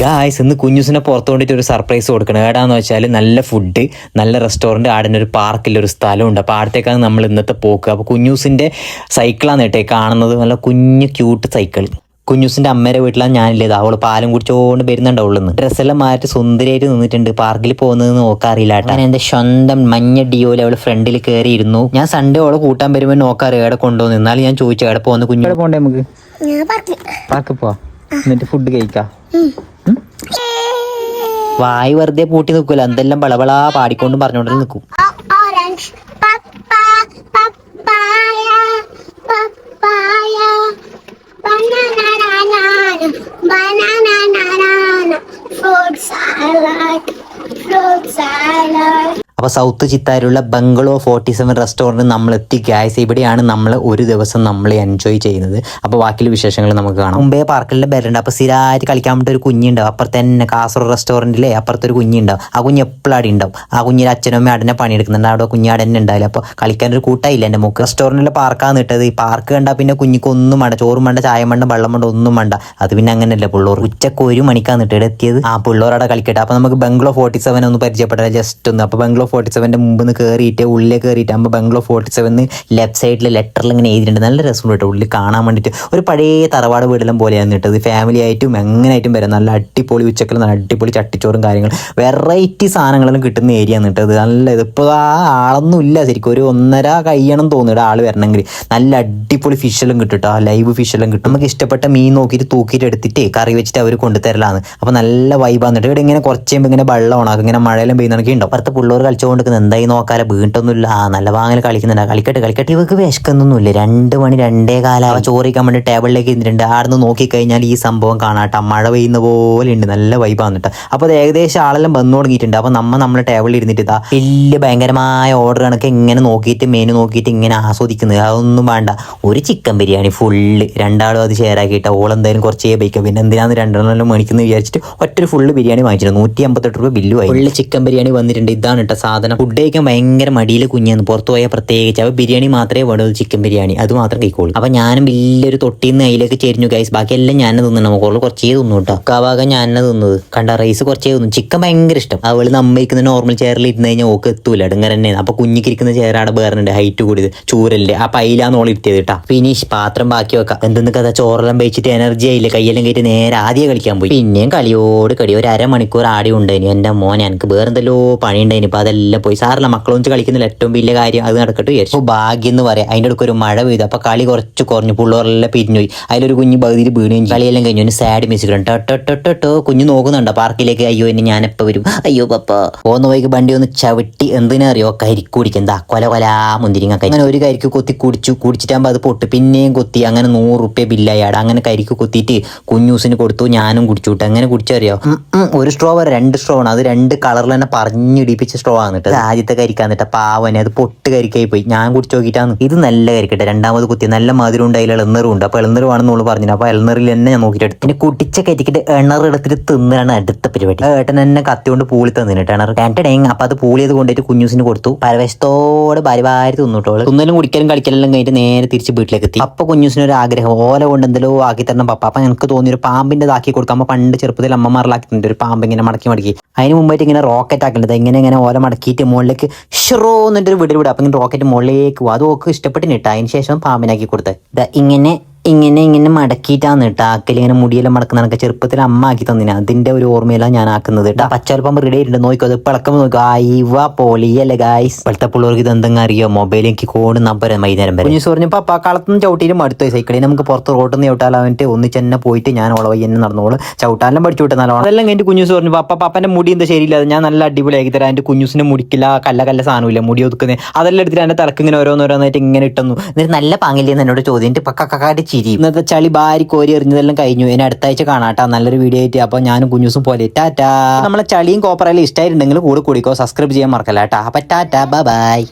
Guys ഇന്ന് കുഞ്ഞുസിനെ പുറത്തു കൊണ്ടിട്ട് ഒരു സർപ്രൈസ് കൊടുക്കണം. ഏടാന്ന് വെച്ചാൽ നല്ല ഫുഡ് നല്ല റെസ്റ്റോറന്റ് ആടിന് ഒരു പാർക്കിൽ ഒരു സ്ഥലമുണ്ട്. അപ്പോൾ ആടത്തേക്കാണ് നമ്മൾ ഇന്നത്തെ പോക്ക്. അപ്പോൾ കുഞ്ഞൂസിന്റെ സൈക്കിളാണ് കേട്ടേ കാണുന്നത്. നല്ല കുഞ്ഞു ക്യൂട്ട് സൈക്കിൾ കുഞ്ഞൂസിന്റെ അമ്മയുടെ വീട്ടിലാണ് ഞാനില്ലത്. അവൾ പാലും കുടിച്ചോണ്ട് വരുന്നുണ്ട് അവളിന്ന് ഡ്രസ്സെല്ലാം മാറ്റി സുന്ദരിയായിട്ട് നിന്നിട്ടുണ്ട്. പാർക്കിൽ പോകുന്നത് നോക്കാറില്ല ഞാൻ എന്റെ സ്വന്തം മഞ്ഞ ഡിയോയിൽ അവൾ ഫ്രണ്ടിൽ കയറിയിരുന്നു. ഞാൻ സൺഡേ അവളെ കൂട്ടാൻ വരുമ്പോൾ നോക്കാറ് എവിടെ കൊണ്ടുപോകുന്നു? എന്നാലും ഞാൻ ചോദിച്ചു. എവിടെ പോകുന്ന കുഞ്ഞു? പോണ്ടേ നമുക്ക്? പാർക്ക് പോവാ. എന്നിട്ട് ഫുഡ് കഴിക്കാം. വായ് വെറുതെ പൂട്ടി നിൽക്കൂല. എന്തെല്ലാം ബളബളാ പാടിക്കൊണ്ടും പറഞ്ഞോണ്ട് നിൽക്കും. I like, clothes I like. അപ്പോൾ സൗത്ത് ചിത്താരിലുള്ള ബംഗളോ ഫോർട്ടി സെവൻ റെസ്റ്റോറന്റ് നമ്മൾ എത്തി ഗായസ് ഇവിടെയാണ് നമ്മൾ ഒരു ദിവസം നമ്മൾ എൻജോയ് ചെയ്യുന്നത്. അപ്പോൾ ബാക്കിയുള്ള വിശേഷങ്ങൾ നമുക്ക് കാണാം. മുമ്പേ പാർക്കിലെ ബെരുണ്ട് അപ്പോൾ സ്ഥിരമായിട്ട് കളിക്കാൻ വേണ്ടി ഒരു കുഞ്ഞുണ്ടാവും. അപ്പുറത്ത് തന്നെ കാസർഗോഡ് റെസ്റ്റോറന്റിലെ അപ്പുറത്തൊരു കുഞ്ഞുണ്ടാവും. ആ കുഞ്ഞ് എപ്പോഴും അവിടെ ഉണ്ടാവും ആ കുഞ്ഞിന്റെ അച്ഛനും അമ്മയും അടനെ പണിയെടുക്കുന്നുണ്ട്. അവിടെ കുഞ്ഞാടെ തന്നെ ഉണ്ടാവില്ല അപ്പോൾ കളിക്കാൻ ഒരു കൂട്ടായില്ല എന്റെ മുക്ക്. റെസ്റ്റോറന്റിലെ പാർക്കാണ് ഇട്ടത്. ഈ പാർക്ക് കണ്ടാൽ പിന്നെ കുഞ്ഞിക്ക് ഒന്നും വേണ്ട. ചോറും വേണ്ട ചായ വേണ്ട വെള്ളം വേണ്ട ഒന്നും വേണ്ട. അത് പിന്നെ അങ്ങനെയല്ല പിള്ളേർ ഉച്ചയ്ക്ക് ഒരു മണിക്കാണ് ഇട്ടത്. എത്തിയത്. ആ പിള്ളേരവിടെ കളിക്കട്ടെ. അപ്പോൾ നമുക്ക് ബംഗ്ലോ ഫോർട്ടി സെവൻ ഒന്ന് പരിചയപ്പെടാം ജസ്റ്റ് ഒന്ന്. അപ്പോൾ ബംഗ്ലോ ഫോർട്ടി സെവന്റെ മുമ്പ് നിന്ന് കയറിയിട്ട് ഉള്ളിൽ കയറിയിട്ട് ആകുമ്പോൾ ബംഗ്ലോ ഫോർട്ടി സെവൻ ലെഫ്റ്റ് സൈഡിൽ ലെറ്ററിൽ ഇങ്ങനെ എഴുതിയിട്ടുണ്ട്. നല്ല രസമുണ്ട് കേട്ടോ ഉള്ളിൽ കാണാൻ വേണ്ടിയിട്ട്. ഒരു പഴയ തറവാട് വീടെല്ലാം പോലെയാണ് കേട്ടത് ഫാമിലി ആയിട്ടും എങ്ങനെയായിട്ടും വരാം. നല്ല അടിപൊളി ഉച്ചക്കൽ നല്ല അടിപൊളി ചട്ടിച്ചോറും കാര്യങ്ങളും. വെറൈറ്റി സാധനങ്ങളെല്ലാം കിട്ടുന്ന ഏരിയ ആണ് ഇട്ടത് നല്ല ഇതിപ്പോൾ ആ ആളൊന്നും ഇല്ല ശരിക്കും. ഒരു ഒന്നര കഴിയണം തോന്നിയിട്ട് ആൾ വരണമെങ്കിൽ. നല്ല അടിപൊളി ഫിഷെല്ലാം കിട്ടും കേട്ടോ. ലൈവ് ഫിഷെല്ലാം കിട്ടും. നമുക്ക് ഇഷ്ടപ്പെട്ട മീൻ നോക്കിയിട്ട് തൂക്കിയിട്ട് എടുത്തിട്ട് കറി വെച്ചിട്ട് അവർ കൊണ്ടുതരലാണ് അപ്പോൾ നല്ല വൈബാന്നിട്ട് ഇവിടെ ഇങ്ങനെ കുറച്ച് കഴിയുമ്പോൾ ഇങ്ങനെ വെള്ളം ഉണക്കും ഇങ്ങനെ മഴയെല്ലാം പെയ്യുന്നതൊക്കെ ഉണ്ടാവും അപ്പുറത്ത് പിള്ളേർ കളിച്ചുകൊണ്ടിരിക്കുന്നത്. എന്തായി നോക്കാല? വീണ്ടൊന്നുമില്ല ആ നല്ല വാങ്ങൽ കളിക്കുന്നുണ്ട്. കളിക്കട്ടെ കളിക്കട്ടെ. ഇവർക്ക് വിശക്കുന്നൊന്നുമില്ല രണ്ട് മണി രണ്ടേ കാലം ചോറിക്കാൻ വേണ്ടി ടേബിളിലേക്ക് ഇരുന്നിട്ടുണ്ട്. ആടുന്ന് നോക്കിക്കഴിഞ്ഞാൽ ഈ സംഭവം കാണാട്ട. മഴ പെയ്യുന്ന പോലെ ഉണ്ട്. നല്ല വൈബാണ് കേട്ടോ. അപ്പോൾ അത് ഏകദേശം ആളെല്ലാം വന്നു തുടങ്ങിയിട്ടുണ്ട്. അപ്പോൾ നമ്മൾ നമ്മുടെ ടേബിളിൽ ഇരുന്നിട്ട് ഇതാ വലിയ ഭയങ്കരമായ ഓർഡർ കണക്ക് ഇങ്ങനെ നോക്കിയിട്ട് മെനു നോക്കിയിട്ട് ഇങ്ങനെ ആസ്വദിക്കുന്നത്. അതൊന്നും വേണ്ട. ഒരു ചിക്കൻ ബിരിയാണി ഫുള്ള് രണ്ടാളും അത് ഷെയർ ആക്കിയിട്ട് ഓളെന്തായാലും കുറച്ചേ ബൈക്കാം പിന്നെ എന്തിനാന്ന് രണ്ടെണ്ണം മേടിക്കുന്നത് വിചാരിച്ചിട്ട് ഒറ്റൊരു ഫുള്ള് ബിരിയാണി വാങ്ങിച്ചിട്ടുണ്ട്. നൂറ്റി അമ്പത്തെട്ട് രൂപ ബില്ലുമായി ഫുള്ള് ചിക്കൻ ബിരിയാണി വന്നിട്ടുണ്ട്. ഇതാണ് കേട്ടോ സാധനം. ഫുഡ് കഴിക്കാൻ ഭയങ്കര മടിയിൽ കുഞ്ഞെന്ന്. പുറത്തു പോയാൽ പ്രത്യേകിച്ച്. അപ്പോൾ ബിരിയാണി മാത്രമേ വേണ്ടുള്ളൂ ചിക്കൻ ബിരിയാണി. അത് മാത്രം കഴിക്കുള്ളൂ. അപ്പോൾ ഞാനും വലിയൊരു തൊട്ടിന്ന് അതിലേക്ക് ചെരിഞ്ഞു ഗൈസ് ബാക്കിയെല്ലാം ഞാൻ തിന്നണം. നമുക്ക് കുറച്ചേ തിന്നു കേട്ടോ കാവാകം ഞാൻ തന്നെ തിന്നത്. കണ്ട റൈസ് കുറച്ചേ തിന്നു. ചിക്കൻ ഭയങ്കര ഇഷ്ടം. അവൾ നമ്മ നോർമൽ ചെയറിൽ ഇരുന്ന് കഴിഞ്ഞാൽ ഓക്ക് എത്തൂല. ഇടങ്ങര തന്നെ അപ്പോൾ കുഞ്ഞിക്കിരിക്കുന്ന ചെയറാണ് വേറെ ഹൈറ്റ് കൂടിയത്. ചൂരല്ലേ ആ പൈലാന്ന് ഓൾ കേട്ടോ ഫിനിഷ് പാത്രം ബാക്കി വെക്കാം. എന്തെന്ന് കഥ ചോറെല്ലാം വെച്ചിട്ട് എനർജി ആയില്ല? കയ്യെല്ലാം കയറ്റി നേരെ ആദ്യം കളിക്കാൻ പോയി. പിന്നെയും കളിയോട് കളി ഒരു അരമണിക്കൂർ ആടി ഉണ്ടായിന് എന്റെ മോൻ എനിക്ക് വേറെന്തല്ലോ പണി ഉണ്ടായിന് ഇപ്പൊ അതെല്ലാം പോയി. സാറില്ല മക്കളൊന്നും കളിക്കുന്നില്ല. ഏറ്റവും വലിയ കാര്യം അത് നടക്കട്ടെ വിചാരിച്ചു. ഭാഗ്യം എന്ന് പറയാം. അതിന്റെ അടുക്ക് ഒരു മഴ പെയ്തു. അപ്പോൾ കളി കുറച്ച് കുറഞ്ഞു. പിള്ളേരെല്ലാം പിരിഞ്ഞുപോയി അതിലൊരു കുഞ്ഞ് പകുതിയിൽ വീണുകയും കളിയെല്ലാം കഴിഞ്ഞു. ഒരു സാഡ് മ്യൂസിക് ഉണ്ട് ടോ കുഞ്ഞ് നോക്കുന്നുണ്ടോ? പാർക്കിലേക്ക് അയ്യോ എന്നെ ഞാൻ എപ്പോൾ വരും. അയ്യോ പപ്പ. പോകുന്ന വൈകി വണ്ടി ഒന്ന് ചവിട്ടി എന്തിനാ അറിയോ? കരിക്ക് എന്താ കൊല കൊല മുന്തിരിങ്ങ അങ്ങനെ ഒരു കരിക്ക് കൊത്തി കുടിച്ചു. കുടിച്ചിട്ടാകുമ്പോൾ അത് പൊട്ട്. പിന്നെയും കൊത്തി. അങ്ങനെ നൂറ് റുപ്യ ബില്ലായാട് അങ്ങനെ കരിക്ക് കൊത്തിയിട്ട് കുഞ്ഞൂസിന് കൊടുത്തു. ഞാനും കുടിച്ചു. വിട്ടു അങ്ങനെ കുടിച്ചറിയോ? ഒരു സ്ട്രോ വരെ. രണ്ട് സ്ട്രോ ആണ്. അത് രണ്ട് കളറിൽ തന്നെ പറഞ്ഞിടിപ്പിച്ച സ്ട്രോ ആണ്. കേട്ടോ ആദ്യത്തെ ആദ്യത്തെ നിട്ട പാവനെ അത് പൊട്ട് കരിക്കായി പോയി. ഞാൻ കുടിച്ചു നോക്കിയിട്ടാണ്. ഇത് നല്ല കരിക്കട്ടെ. രണ്ടാമത് കുത്തി നല്ല മധുരം ഉണ്ട് അതിൽ എളന്നറും ഉണ്ട് അപ്പോൾ എളുന്നറ് വേണമെന്ന് പറഞ്ഞു അപ്പോൾ എളന്നറിൽ തന്നെ ഞാൻ നോക്കിയിട്ട് പിന്നെ കുടിച്ച കരിക്കിട്ട് എണ്ണർ എടുത്തിട്ട് തിന്നാണ് അടുത്ത പരിപാടി. ഏട്ടൻ എന്നെ കത്തി കൊണ്ട് പൂളി തന്നിട്ട് എണ്ണർ രണ്ടടേങ് അപ്പോൾ അത് പൂളിയത് കൊണ്ടിട്ട് കുഞ്ഞൂസിന് കൊടുത്തു. പരവശത്തോടെ ഭാരി ഭാരി തിന്നിട്ടോൾ തിന്നലും കുടിക്കലും കളിക്കലും കഴിഞ്ഞിട്ട് നേരെ തിരിച്ച് വീട്ടിലേക്ക് എത്തി. അപ്പൊ കുഞ്ഞുസിന് ഒരു ആഗ്രഹം. ഓല കൊണ്ട് എന്തെല്ലോ ആക്കി തരണം പപ്പ. അപ്പൊ എനിക്ക് തോന്നി ഒരു പാമ്പിന്റെ ഇതാക്കി കൊടുക്കാം അപ്പൊ പണ്ട് ചെറുപ്പത്തിൽ അമ്മമാരിലാക്കിയിട്ടുണ്ട് ഒരു പാമ്പ് ഇങ്ങനെ മടക്കി മടക്കി. അതിന് മുമ്പായിട്ട് ഇങ്ങനെ റോക്കറ്റ് ആക്കേണ്ടത്? ഇങ്ങനെ ഇങ്ങനെ ഓല മടക്കിയിട്ട് മുകളിലേക്ക് ഷറോ എന്നിട്ട് വിടൽ അപ്പം ഇങ്ങനെ റോക്കറ്റ് മുകളിലേക്ക് പോകും അത് ഓക്ക് ഇഷ്ടപ്പെട്ടിട്ട് ഇട്ട അതിന് ശേഷം പാമ്പിനാക്കി കൊടുത്തത് ഇങ്ങനെ ഇങ്ങനെ ഇങ്ങനെ മടക്കിയിട്ടാണ് കേട്ടോ. ആക്കൽ ഇങ്ങനെ മുടിയെല്ലാം മടക്കുന്ന കണക്ക് ചെറുപ്പത്തിൽ അമ്മ ആക്കി തന്നിന്. അതിന്റെ ഒരു ഓർമ്മയിലാണ് ഞാൻ ആക്കുന്നത് കേട്ടോ. പച്ചൽപ്പം റെഡി ആയിട്ടുണ്ട്. നോക്കോ അത് പിളക്കം നോക്കുക ആയിവ പൊളിയല്ലേ ഗായ്സ് ഇപ്പോഴത്തെ പിള്ളേർക്ക് ഇത് എന്തെങ്കിലും അറിയോ മൊബൈലിലേക്ക് കോഡ് നമ്പർ വൈകുന്നേരം വരെ. കുഞ്ഞു പറഞ്ഞപ്പോ അപ്പൊ കളത്തുനിന്ന് ചവിട്ടിയിലും മടുത്തു സൈക്കിളിൽ. നമുക്ക് പുറത്ത് റോട്ടിൽ നിന്ന് എന്നിട്ട് ഒന്നിച്ച് തന്നെ പോയിട്ട് ഞാൻ ഓളവൈ എന്നെ നടന്നോളൂ. ചവിട്ടാലും പഠിച്ചു വിട്ടു നല്ലോണം അതെല്ലാം കഴിഞ്ഞ് കുഞ്ഞു പറഞ്ഞു പപ്പ പപ്പന്റെ മുടി എന്താ ശരിയില്ല. ഞാൻ നല്ല അടിപൊളിയാക്കി തരാം. എന്റെ കുഞ്ഞുസിനെ മുടിക്കില്ല കല്ല കല്ല സാധനമില്ല മുടി ഒതുക്കുന്നത് അതെല്ലാം എടുത്തിട്ട് എന്റെ തിളക്കിങ്ങനെ ഇങ്ങനെ ഓരോന്നോരോന്നായിട്ട് ഇങ്ങനെ ഇട്ടുന്നു. എന്നിട്ട് നല്ല പാങ്ങില്ലെന്ന് എന്നോട് ചോദ്യം എന്നിട്ട് പക്ക കക്കാട്ട് ചിരി. ഇന്നത്തെ ചളി ബാരി കോരി എറിഞ്ഞതെല്ലാം കഴിഞ്ഞു. ഇനി അടുത്ത ആഴ്ച കാണാട്ടാ. നല്ലൊരു വീഡിയോ ആയിട്ട് അപ്പോൾ ഞാനും കുഞ്ഞുസും പോലെ. ടാറ്റാ. നമ്മളെ ചളിയും കോപ്പറയിലും ഇഷ്ടമായിട്ടുണ്ടെങ്കിൽ കൂടെ കൂടിക്കോ. സബ്സ്ക്രൈബ് ചെയ്യാൻ മറക്കല്ല ടാ അപ്പൊ ടാറ്റാ. ബൈ